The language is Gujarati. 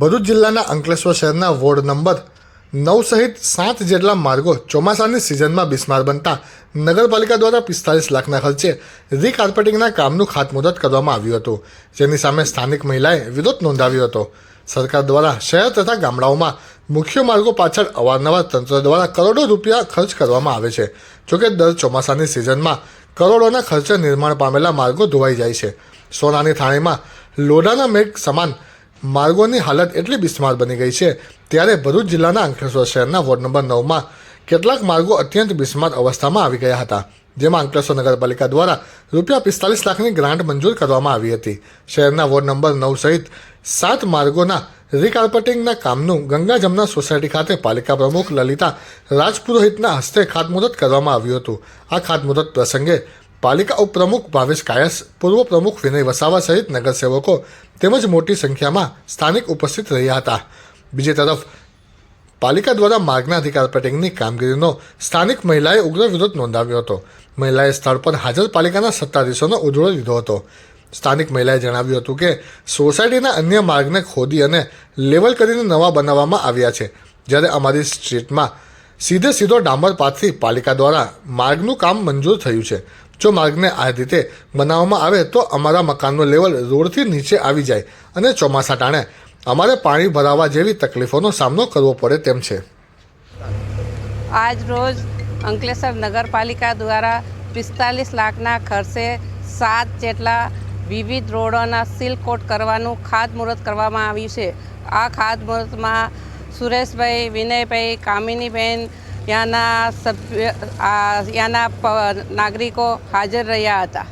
ભરૂચ જિલ્લાના અંકલેશ્વર શહેરના વોર્ડ નંબર નવ સહિત સાત જેટલા માર્ગો ચોમાસાની સિઝનમાં બિસ્માર બનતા નગરપાલિકા દ્વારા પિસ્તાલીસ લાખના ખર્ચે રીકાર્પેટિંગના કામનું ખાતમુહૂર્ત કરવામાં આવ્યું હતું. જેની સામે સ્થાનિક મહિલાએ વિરોધ નોંધાવ્યો હતો. સરકાર દ્વારા શહેર તથા ગામડાઓમાં મુખ્ય માર્ગો પાછળ અવારનવાર તંત્ર દ્વારા કરોડો રૂપિયા ખર્ચ કરવામાં આવે છે. જોકે દર ચોમાસાની સિઝનમાં કરોડોના ખર્ચે નિર્માણ પામેલા માર્ગો ધોવાઈ જાય છે. સોનાની થાણીમાં લોઢાના મેઘ સમાન માર્ગોની હાલત એટલી બિસ્માર બની ગઈ છે, ત્યારે ભરૂચ જિલ્લાના અંકલેશ્વર શહેરના વોર્ડ નંબર નવમાં કેટલાક માર્ગો અત્યંત બિસ્માર અવસ્થામાં આવી ગયા હતા, જેમાં અંકલેશ્વર નગરપાલિકા દ્વારા રૂપિયા પિસ્તાલીસ લાખની ગ્રાન્ટ મંજૂર કરવામાં આવી હતી. શહેરના વોર્ડ નંબર નવ સહિત સાત માર્ગોના રીકાર્પેટિંગના કામનું ગંગા જમના સોસાયટી ખાતે પાલિકા પ્રમુખ લલિતા રાજપુરોહિતના હસ્તે ખાતમુહૂર્ત કરવામાં આવ્યું હતું. આ ખાતમુહૂર્ત પ્રસંગે પાલિકા ઉપપ્રમુખ ભાવેશ કાયસ, પૂર્વ પ્રમુખ વિનય વસાવા સહિત નગરસેવકો તેમજ મોટી સંખ્યામાં સ્થાનિક ઉપસ્થિત રહ્યા હતા. બીજી તરફ, પાલિકા દ્વારા માર્ગના અધિકાર પેટિંગની કામગીરીનો સ્થાનિક મહિલાએ ઉગ્ર વિરોધ નોંધાવ્યો હતો. મહિલાએ સ્થળ પર હાજર પાલિકાના સત્તાધીશોનો ઉજળો લીધો હતો. સ્થાનિક મહિલાએ જણાવ્યું હતું કે, સોસાયટીના અન્ય માર્ગને ખોદી અને લેવલ કરીને નવા બનાવવામાં આવ્યા છે. જ્યારે અમારી સ્ટ્રીટમાં સીધે સીધો ડામર પાથથી પાલિકા દ્વારા માર્ગનું કામ મંજૂર થયું છે. જો માર્ગને આ રીતે બનાવવામાં આવે તો અમારા મકાનનું લેવલ રોડથી નીચે આવી જાય અને ચોમાસા ટાણે અમારે પાણી ભરાવા જેવી તકલીફોનો સામનો કરવો પડે તેમ છે. આજ રોજ અંકલેશ્વર નગરપાલિકા દ્વારા પિસ્તાલીસ લાખના ખર્ચે સાત જેટલા વિવિધ રોડોના સીલ કોટ કરવાનું ખાતમુહૂર્ત કરવામાં આવ્યું છે. આ ખાતમુહૂર્તમાં સુરેશભાઈ વિનયભાઈ કામિનીબેન ત્યાંના સભ્ય ત્યાંના નાગરિકો હાજર રહ્યા હતા.